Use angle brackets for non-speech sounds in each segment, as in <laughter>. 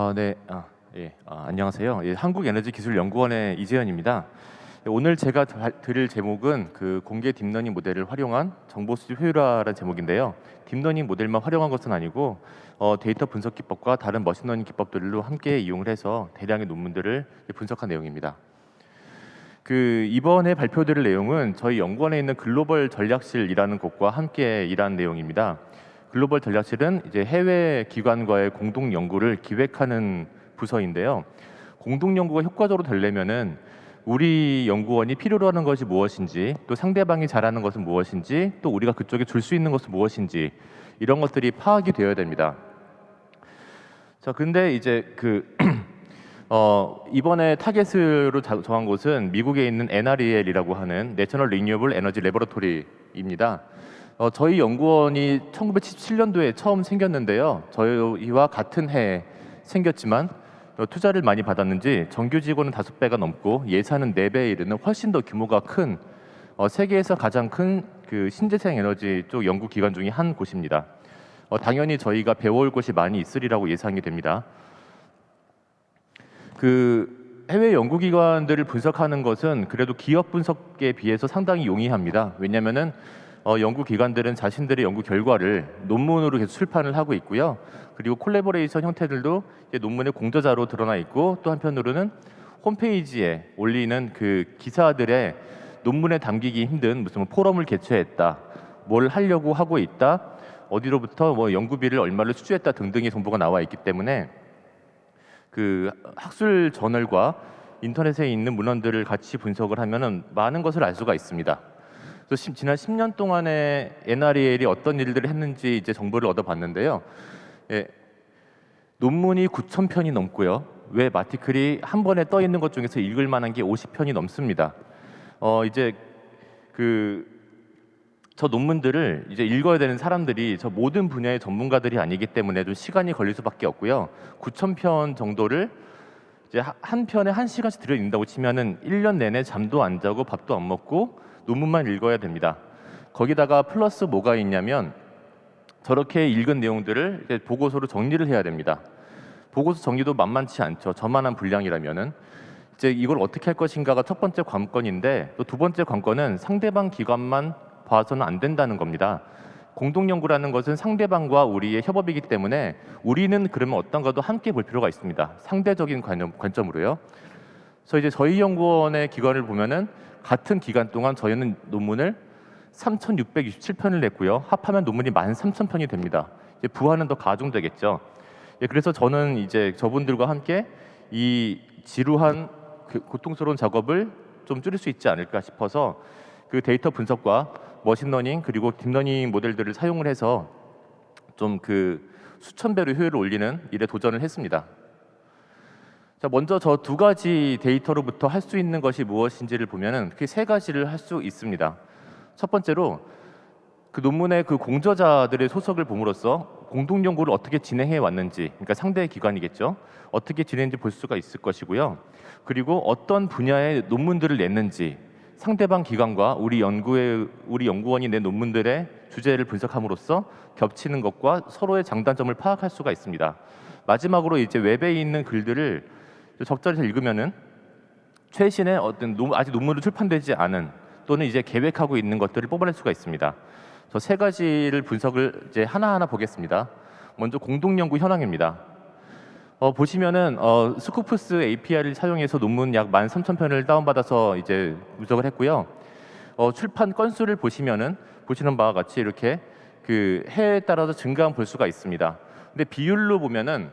아, 네. 아, 예. 아, 안녕하세요. 예, 한국에너지기술연구원의 이재현입니다. 예, 오늘 제가 다- 드릴 제목은 그 공개 딥러닝 모델을 활용한 정보 수집 효율화라는 제목인데요. 딥러닝 모델만 활용한 것은 아니고 어, 데이터 분석 기법과 다른 머신러닝 기법들로 함께 이용을 해서 대량의 논문들을 분석한 내용입니다. 그 이번에 발표드릴 내용은 저희 연구원에 있는 글로벌 전략실이라는 곳과 함께 일한 내용입니다. 글로벌 전략실은 이제 해외 기관과의 공동 연구를 기획하는 부서인데요. 공동 연구가 효과적으로 되려면은 우리 연구원이 필요로 하는 것이 무엇인지, 또 상대방이 잘하는 것은 무엇인지, 또 우리가 그쪽에 줄 수 있는 것은 무엇인지 이런 것들이 파악이 되어야 됩니다. 자, 근데 이제 그 <clears throat> 어, 이번에 타겟으로 자- 정한 곳은 미국에 있는 NREL이라고 하는 내셔널 리뉴어블 에너지 레버러토리입니다. 어, 저희 연구원이 1977년도에 처음 생겼는데요. 저희와 같은 해에 생겼지만 어, 투자를 많이 받았는지 정규 직원은 다섯 배가 넘고 예산은 네 배에 이르는 훨씬 더 규모가 큰 어, 세계에서 가장 큰 그 신재생 에너지 쪽 연구 기관 중에 한 곳입니다. 어, 당연히 저희가 배워올 것이 많이 있으리라고 예상이 됩니다. 그 해외 연구기관들을 분석하는 것은 그래도 기업 분석에 비해서 상당히 용이합니다. 왜냐하면은 어, 연구기관들은 자신들의 연구 결과를 논문으로 계속 출판을 하고 있고요. 그리고 콜래보레이션 형태들도 논문의 공저자로 드러나 있고 또 한편으로는 홈페이지에 올리는 그 기사들의 논문에 담기기 힘든 무슨 뭐 포럼을 개최했다, 뭘 하려고 하고 있다, 어디로부터 뭐 연구비를 얼마를 수주했다 등등의 정보가 나와 있기 때문에 그 학술 저널과 인터넷에 있는 문헌들을 같이 분석을 하면은 많은 것을 알 수가 있습니다. 그래서 시- 지난 10년 동안에 NREL이 어떤 일들을 했는지 이제 정보를 얻어봤는데요. 예, 논문이 9천 편이 넘고요. 왜 마티클이 한 번에 떠 있는 것 중에서 읽을 만한 게 50편이 넘습니다. 어 이제 그 저 논문들을 이제 읽어야 되는 사람들이 저 모든 분야의 전문가들이 아니기 때문에 좀 시간이 걸릴 수밖에 없고요. 9천 편 정도를 이제 하- 한 편에 한 시간씩 들여 읽는다고 치면은 1년 내내 잠도 안 자고 밥도 안 먹고 논문만 읽어야 됩니다. 거기다가 플러스 뭐가 있냐면 저렇게 읽은 내용들을 보고서로 정리를 해야 됩니다. 보고서 정리도 만만치 않죠. 저만한 분량이라면은 이제 이걸 어떻게 할 것인가가 첫 번째 관건인데 또 두 번째 관건은 상대방 기관만 봐서는 안 된다는 겁니다. 공동 연구라는 것은 상대방과 우리의 협업이기 때문에 우리는 그러면 어떤 것도 함께 볼 필요가 있습니다. 상대적인 관점, 관점으로요. 그래서 이제 저희 연구원의 기관을 보면은 같은 기간 동안 저희는 논문을 3,667편을 냈고요. 합하면 논문이 13,000편이 됩니다. 이제 부하는 더 가중되겠죠. 예, 그래서 저는 이제 저분들과 함께 이 지루한 그 고통스러운 작업을 좀 줄일 수 있지 않을까 싶어서 그 데이터 분석과 머신러닝 그리고 딥러닝 모델들을 사용을 해서 좀 그 수천 배로 효율을 올리는 일에 도전을 했습니다. 자, 먼저 저 두 가지 데이터로부터 할 수 있는 것이 무엇인지를 보면은 그세 가지를 할 수 있습니다. 첫 번째로 그 논문의 그 공저자들의 소속을 봄으로써 공동 연구를 어떻게 진행해 왔는지, 그러니까 상대 기관이겠죠. 어떻게 진행했는지 볼 수가 있을 것이고요. 그리고 어떤 분야의 논문들을 냈는지 상대방 기관과 우리 연구의 우리 연구원이 낸 논문들의 주제를 분석함으로써 겹치는 것과 서로의 장단점을 파악할 수가 있습니다. 마지막으로 이제 웹에 있는 글들을 적절히 읽으면은 최신의 어떤 논, 아직 논문으로 출판되지 않은 또는 이제 계획하고 있는 것들을 뽑아낼 수가 있습니다. 저 세 가지를 분석을 이제 하나하나 보겠습니다. 먼저 공동 연구 현황입니다. 어, 보시면은 어, 스쿠프스 API를 사용해서 논문 약 13,000편을 다운받아서 이제 분석을 했고요. 어, 출판 건수를 보시면은 보시는 바와 같이 이렇게 그 해에 따라서 증가한 볼 수가 있습니다. 근데 비율로 보면은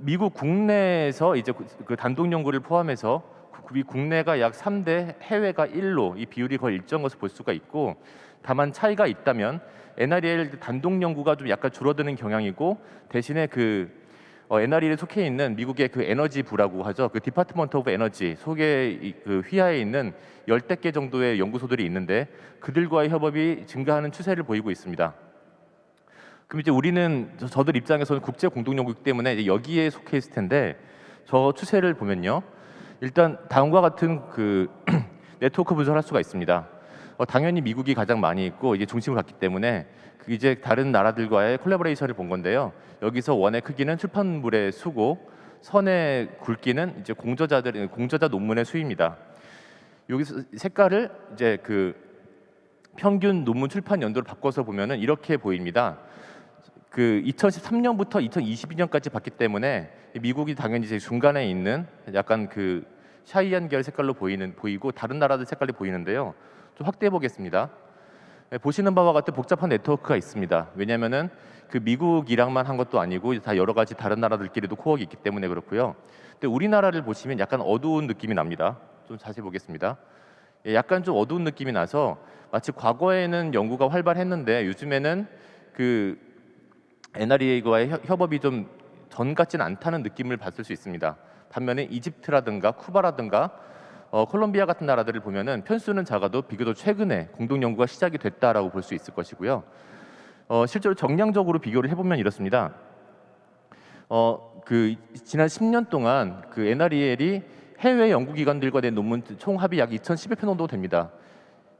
미국 국내에서 이제 그- 그 단독 연구를 포함해서 구- 미 국내가 약 3대 해외가 1로 이 비율이 거의 일정 것을 볼 수가 있고 다만 차이가 있다면 NREL 단독 연구가 좀 약간 줄어드는 경향이고 대신에 그 어, NRE에 속해 있는 미국의 그 에너지부라고 하죠. 그 디파트먼트 오브 에너지 속에 이- 그 휘하에 있는 열댓 개 정도의 연구소들이 있는데 그들과의 협업이 증가하는 추세를 보이고 있습니다. 그럼 이제 우리는 저- 저들 입장에서는 국제 공동 연구이기 때문에 이제 여기에 속해 있을 텐데 저 추세를 보면요. 일단 다음과 같은 그 <clears throat> 네트워크 분석을 할 수가 있습니다. 어, 당연히 미국이 가장 많이 있고 이게 중심을 갖기 때문에 그 이제 다른 나라들과의 콜라보레이션을 본 건데요. 여기서 원의 크기는 출판물의 수고, 선의 굵기는 이제 공저자들 공저자 논문의 수입니다. 여기서 색깔을 이제 그 평균 논문 출판 연도를 바꿔서 보면은 이렇게 보입니다. 그 2013년부터 2022년까지 봤기 때문에 미국이 당연히 이제 중간에 있는 약간 그 샤이한 계열 색깔로 보이는 보이고 다른 나라들 색깔이 보이는데요. 좀 확대해 보겠습니다. 네, 보시는 바와 같은 복잡한 네트워크가 있습니다. 왜냐하면은 그 미국이랑만 한 것도 아니고 다 여러 가지 다른 나라들끼리도 코어가 있기 때문에 그렇고요. 근데 우리나라를 보시면 약간 어두운 느낌이 납니다. 좀 자세히 보겠습니다. 예, 약간 좀 어두운 느낌이 나서 마치 과거에는 연구가 활발했는데 요즘에는 그 NREA와의 협- 협업이 좀 전 같지는 않다는 느낌을 받을 수 있습니다. 반면에 이집트라든가 쿠바라든가 어, 콜롬비아 같은 나라들을 보면은 편수는 작아도 비교적 최근에 공동 연구가 시작이 됐다라고 볼 수 있을 것이고요. 어, 실제로 정량적으로 비교를 해보면 이렇습니다. 어, 그 지난 10년 동안 그 NREL이 해외 연구기관들과 낸 논문 총 합이 약 2,11편 정도 됩니다.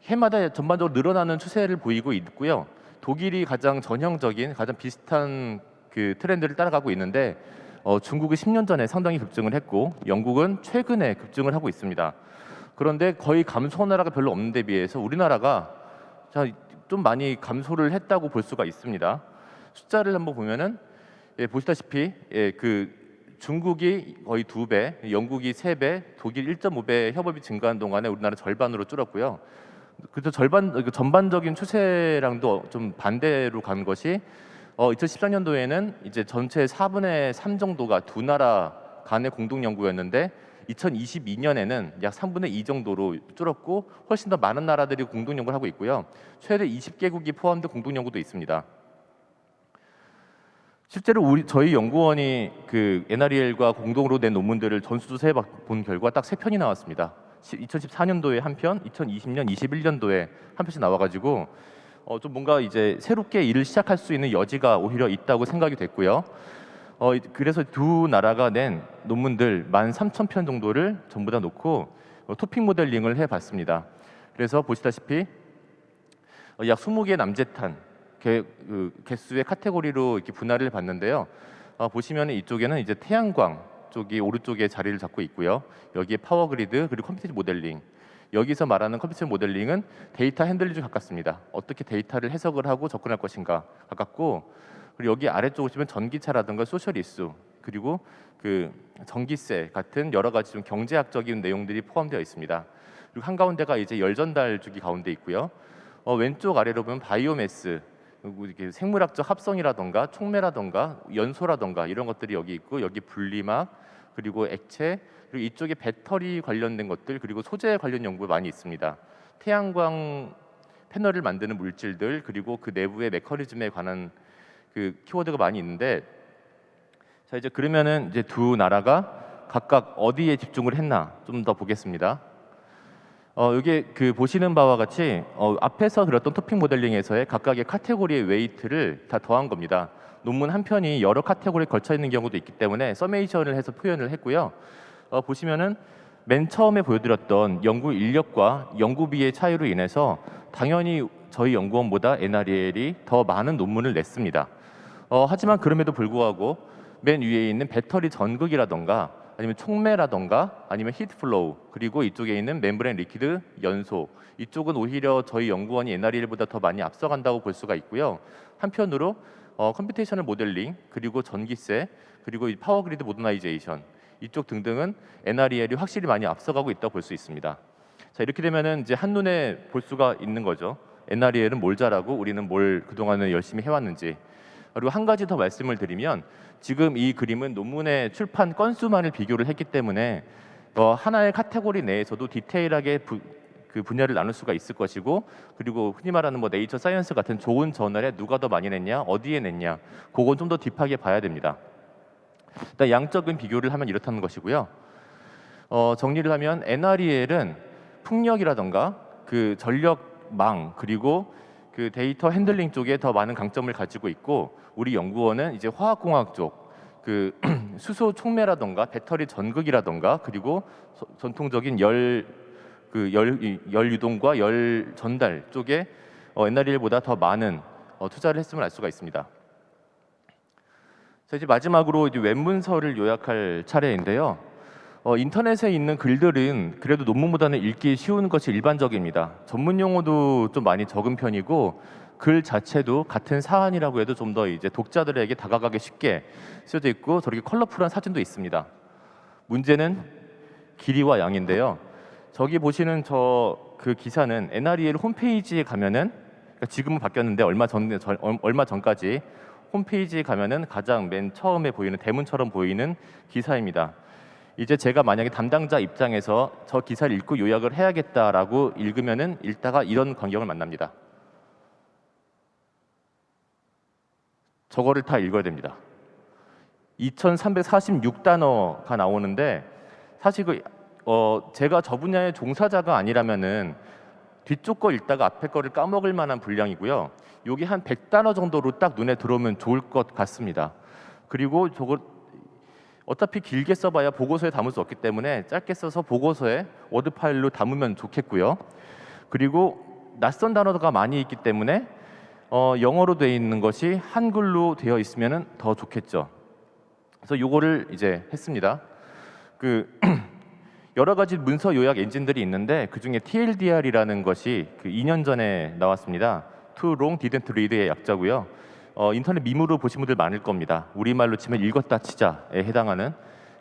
해마다 전반적으로 늘어나는 추세를 보이고 있고요. 독일이 가장 전형적인 가장 비슷한 그 트렌드를 따라가고 있는데 어, 중국이 10년 전에 상당히 급증을 했고 영국은 최근에 급증을 하고 있습니다. 그런데 거의 감소 나라가 별로 없는 데 비해서 우리나라가 자, 좀 많이 감소를 했다고 볼 수가 있습니다. 숫자를 한번 보면은 예, 보시다시피 예, 그 중국이 거의 두 배, 영국이 세 배, 독일 1.5배 협업이 증가한 동안에 우리나라 절반으로 줄었고요. 그래서 절반 그 전반적인 추세랑도 좀 반대로 간 것이 어, 2014년도에는 이제 전체 4분의 3 정도가 두 나라 간의 공동 연구였는데 2022년에는 약 3분의 2 정도로 줄었고 훨씬 더 많은 나라들이 공동 연구를 하고 있고요. 최대 20개국이 포함된 공동 연구도 있습니다. 실제로 우리 저희 연구원이 그 NREL과 공동으로 낸 논문들을 전수조사해 본 결과 딱 세 편이 나왔습니다. 2014년도에 한 편, 2020년, 21년도에 한 편씩 나와가지고 어, 좀 뭔가 이제 새롭게 일을 시작할 수 있는 여지가 오히려 있다고 생각이 됐고요. 어, 그래서 두 나라가 낸 논문들 13,000편 정도를 전부 다 놓고 어, 토픽 모델링을 해봤습니다. 그래서 보시다시피 어, 약 20개 남재탄 개, 그 개수의 카테고리로 이렇게 분할을 봤는데요. 어, 보시면 이쪽에는 이제 태양광 쪽이 오른쪽에 자리를 잡고 있고요. 여기에 파워 그리드 그리고 컴퓨터 모델링. 여기서 말하는 컴퓨터 모델링은 데이터 핸들링 좀 가깝습니다. 어떻게 데이터를 해석을 하고 접근할 것인가 가깝고 그리고 여기 아래쪽 보시면 전기차라든가 소셜 이슈 그리고 그 전기세 같은 여러 가지 좀 경제학적인 내용들이 포함되어 있습니다. 그리고 한 가운데가 이제 열 전달 주기 가운데 있고요. 어, 왼쪽 아래로 보면 바이오매스 이렇게 생물학적 합성이라던가 촉매라던가 연소라던가 이런 것들이 여기 있고 여기 분리막 그리고 액체 그리고 이쪽에 배터리 관련된 것들 그리고 소재 관련 연구 많이 있습니다. 태양광 패널을 만드는 물질들 그리고 그 내부의 메커니즘에 관한 그 키워드가 많이 있는데 자 이제 그러면은 이제 두 나라가 각각 어디에 집중을 했나 좀 더 보겠습니다. 어, 여기 그 보시는 바와 같이 어, 앞에서 그렸던 토픽 모델링에서의 각각의 카테고리의 웨이트를 다 더한 겁니다. 논문 한 편이 여러 카테고리에 걸쳐 있는 경우도 있기 때문에 서메이션을 해서 표현을 했고요. 어, 보시면은 맨 처음에 보여드렸던 연구 인력과 연구비의 차이로 인해서 당연히 저희 연구원보다 NREL이 더 많은 논문을 냈습니다. 어, 하지만 그럼에도 불구하고 맨 위에 있는 배터리 전극이라던가 아니면 촉매라던가 아니면 히트 플로우 그리고 이쪽에 있는 멤브레인 리퀴드 연소 이쪽은 오히려 저희 연구원이 NREL보다 더 많이 앞서간다고 볼 수가 있고요. 한편으로 어, 컴퓨테이셔널 모델링 그리고 전기세 그리고 이 파워 그리드 모더나이제이션 이쪽 등등은 NREL이 확실히 많이 앞서가고 있다고 볼수 있습니다. 자 이렇게 되면은 이제 한눈에 볼 수가 있는 거죠. NREL은 뭘 잘하고 우리는 뭘 그동안은 열심히 해왔는지 그리고 한 가지 더 말씀을 드리면 지금 이 그림은 논문의 출판 건수만을 비교를 했기 때문에 어, 하나의 카테고리 내에서도 디테일하게 부, 그 분야를 나눌 수가 있을 것이고 그리고 흔히 말하는 뭐 네이처 사이언스 같은 좋은 저널에 누가 더 많이 냈냐 어디에 냈냐 그건 좀 더 딥하게 봐야 됩니다. 일단 양적인 비교를 하면 이렇다는 것이고요. 어, 정리를 하면 NREL은 풍력이라던가 그 전력망 그리고 그 데이터 핸들링 쪽에 더 많은 강점을 가지고 있고 우리 연구원은 이제 화학공학 쪽 그 <clears throat> 수소 촉매라던가 배터리 전극이라던가 그리고 소- 전통적인 열 그열열 유동과 열 전달 쪽에 어, NREL보다 더 많은 어, 투자를 했음을 알 수가 있습니다. 자, 이제 마지막으로 이제 웹문서를 요약할 차례인데요. 어, 인터넷에 있는 글들은 그래도 논문보다는 읽기 쉬운 것이 일반적입니다. 전문 용어도 좀 많이 적은 편이고 글 자체도 같은 사안이라고 해도 좀 더 이제 독자들에게 다가가기 쉽게 쓰여져 있고 저렇게 컬러풀한 사진도 있습니다. 문제는 길이와 양인데요. 저기 보시는 저 그 기사는 NREL 홈페이지에 가면은 그러니까 지금은 바뀌었는데 얼마 전 전- 얼마 전까지 홈페이지에 가면은 가장 맨 처음에 보이는 대문처럼 보이는 기사입니다. 이제 제가 만약에 담당자 입장에서 저 기사를 읽고 요약을 해야겠다라고 읽으면은 읽다가 이런 광경을 만납니다. 저거를 다 읽어야 됩니다. 2,346단어가 나오는데 사실 그 어, 제가 저 분야의 종사자가 아니라면은 뒤쪽 거 읽다가 앞에 거를 까먹을 만한 분량이고요. 여기 한 100단어 정도로 딱 눈에 들어오면 좋을 것 같습니다. 그리고 저거 어차피 길게 써봐야 보고서에 담을 수 없기 때문에 짧게 써서 보고서에 워드 파일로 담으면 좋겠고요. 그리고 낯선 단어가 많이 있기 때문에 어, 영어로 되어 있는 것이 한글로 되어 있으면 더 좋겠죠. 그래서 요거를 이제 했습니다. 그 <clears throat> 여러 가지 문서 요약 엔진들이 있는데 그 중에 TLDR이라는 것이 그 2년 전에 나왔습니다. Too Long Didn't Read의 약자고요. 어, 인터넷 밈으로 보신 분들 많을 겁니다. 우리말로 치면 읽었다 치자에 해당하는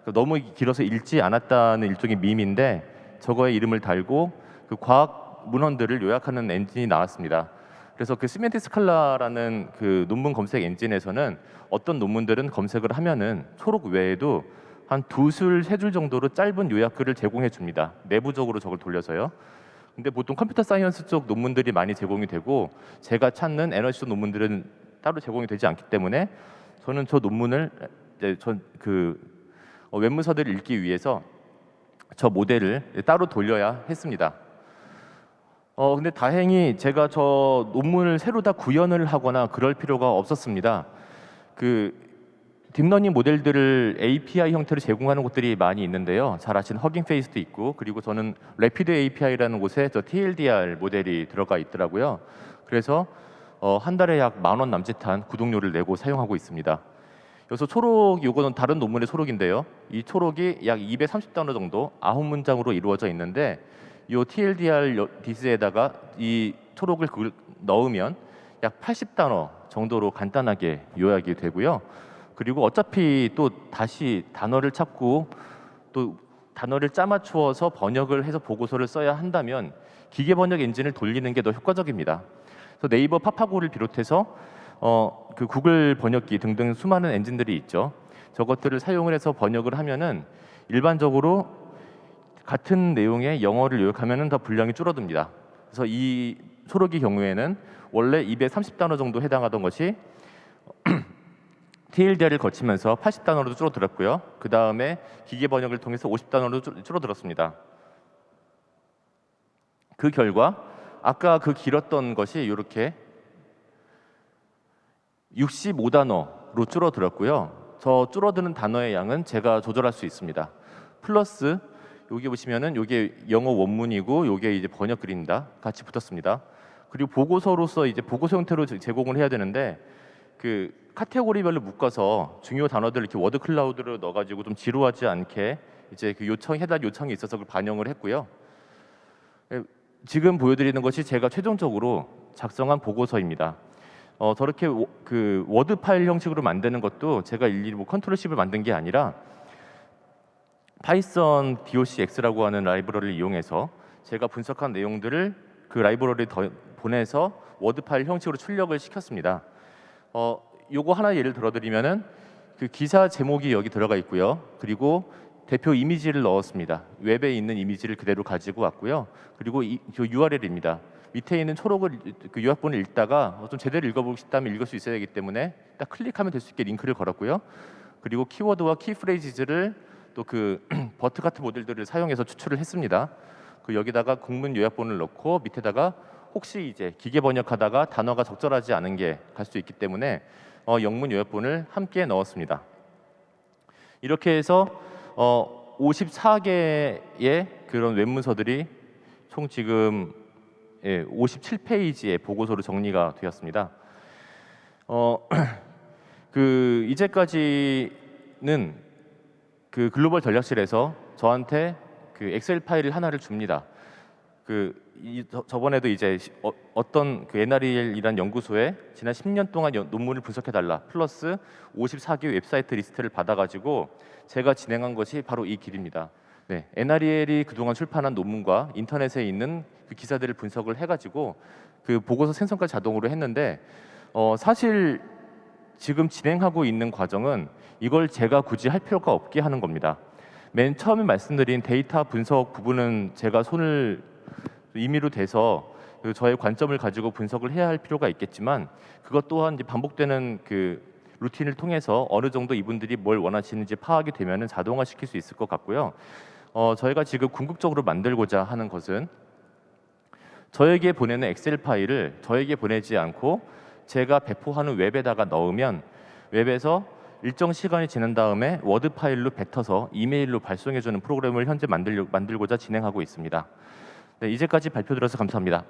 그 너무 길어서 읽지 않았다는 일종의 밈인데 저거에 이름을 달고 그 과학 문헌들을 요약하는 엔진이 나왔습니다. 그래서 그 시멘티 스 칼라라는 그 논문 검색 엔진에서는 어떤 논문들은 검색을 하면은 초록 외에도 한 두 줄, 세 줄 정도로 짧은 요약글을 제공해 줍니다. 내부적으로 저걸 돌려서요. 근데 보통 컴퓨터 사이언스 쪽 논문들이 많이 제공이 되고 제가 찾는 에너지 쪽 논문들은 따로 제공이 되지 않기 때문에 저는 저 논문을 전그 어, 웹문서들을 읽기 위해서 저 모델을 따로 돌려야 했습니다. 어 근데 다행히 제가 저 논문을 새로 다 구현을 하거나 그럴 필요가 없었습니다. 그 딥러닝 모델들을 API 형태로 제공하는 곳들이 많이 있는데요. 잘 아시는 허깅 페이스도 있고 그리고 저는 래피드 API라는 곳에 저 TLDR 모델이 들어가 있더라고요. 그래서 어, 한 달에 약 만 원 남짓한 구독료를 내고 사용하고 있습니다. 여기서 초록 요거는 다른 논문의 초록인데요. 이 초록이 약 230단어 정도 아홉 문장으로 이루어져 있는데 이 TLDR 디스에다가 이 초록을 그- 넣으면 약 80단어 정도로 간단하게 요약이 되고요. 그리고 어차피 또 다시 단어를 찾고 또 단어를 짜맞추어서 번역을 해서 보고서를 써야 한다면 기계 번역 엔진을 돌리는 게 더 효과적입니다. 그래서 네이버 파파고를 비롯해서 어, 그 구글 번역기 등등 수많은 엔진들이 있죠. 저것들을 사용을 해서 번역을 하면은 일반적으로 같은 내용의 영어를 요약하면은 더 분량이 줄어듭니다. 그래서 이 초록의 경우에는 원래 230단어 정도 해당하던 것이 <clears throat> TLDR을 거치면서 80단어로 줄어들었고요. 그 다음에 기계 번역을 통해서 50단어로 줄- 줄어들었습니다. 그 결과 아까 그 길었던 것이 이렇게 65단어로 줄어들었고요. 저 줄어드는 단어의 양은 제가 조절할 수 있습니다. 플러스 여기 보시면은 이게 영어 원문이고 이게 이제 번역 글입니다. 같이 붙었습니다. 그리고 보고서로서 이제 보고서 형태로 제- 제공을 해야 되는데 그 카테고리별로 묶어서 중요 단어들을 이렇게 워드 클라우드로 넣어가지고 좀 지루하지 않게 이제 그 요청 해달 요청이 있어서 그걸 반영을 했고요. 예, 지금 보여드리는 것이 제가 최종적으로 작성한 보고서입니다. 어, 저렇게 워- 그 워드 파일 형식으로 만드는 것도 제가 일일이 뭐 컨트롤 C를 만든 게 아니라 파이썬 docx라고 하는 라이브러리를 이용해서 제가 분석한 내용들을 그 라이브러리에 더 보내서 워드 파일 형식으로 출력을 시켰습니다. 어, 요거 하나 예를 들어드리면은 그 기사 제목이 여기 들어가 있고요. 그리고 대표 이미지를 넣었습니다. 웹에 있는 이미지를 그대로 가지고 왔고요. 그리고 이저 URL입니다. 밑에 있는 초록을 그 요약본을 읽다가 어, 좀 제대로 읽어보고 싶다면 읽을 수 있어야 하기 때문에 딱 클릭하면 될 수 있게 링크를 걸었고요. 그리고 키워드와 키프레이즈를 또 그 <clears throat> 버트 같은 모델들을 사용해서 추출을 했습니다. 그 여기다가 국문 요약본을 넣고 밑에다가 혹시 이제 기계 번역하다가 단어가 적절하지 않은 게 갈 수 있기 때문에 어, 영문 요약본을 함께 넣었습니다. 이렇게 해서 어, 54개의 그런 웹문서들이 총 지금 예, 57페이지의 보고서로 정리가 되었습니다. 어, <clears throat> 그 이제까지는 그 글로벌 전략실에서 저한테 그 엑셀 파일을 하나를 줍니다. 그 이, 저, 저번에도 이제 시- 어, 어떤 그 NREL이란 연구소에 지난 10년 동안 연- 논문을 분석해 달라 플러스 54개 웹사이트 리스트를 받아가지고 제가 진행한 것이 바로 이 길입니다. 네, NREL이 그동안 출판한 논문과 인터넷에 있는 그 기사들을 분석을 해가지고 그 보고서 생성까지 자동으로 했는데 어, 사실 지금 진행하고 있는 과정은 이걸 제가 굳이 할 필요가 없게 하는 겁니다. 맨 처음에 말씀드린 데이터 분석 부분은 제가 손을 임의로 대서 그 저의 관점을 가지고 분석을 해야 할 필요가 있겠지만 그것 또한 이제 반복되는 그 루틴을 통해서 어느 정도 이분들이 뭘 원하시는지 파악이 되면은 자동화 시킬 수 있을 것 같고요. 어, 저희가 지금 궁극적으로 만들고자 하는 것은 저에게 보내는 엑셀 파일을 저에게 보내지 않고 제가 배포하는 웹에다가 넣으면 웹에서 일정 시간이 지난 다음에 워드 파일로 뱉어서 이메일로 발송해주는 프로그램을 현재 만들려, 만들고자 진행하고 있습니다. 네, 이제까지 발표 들어서 감사합니다.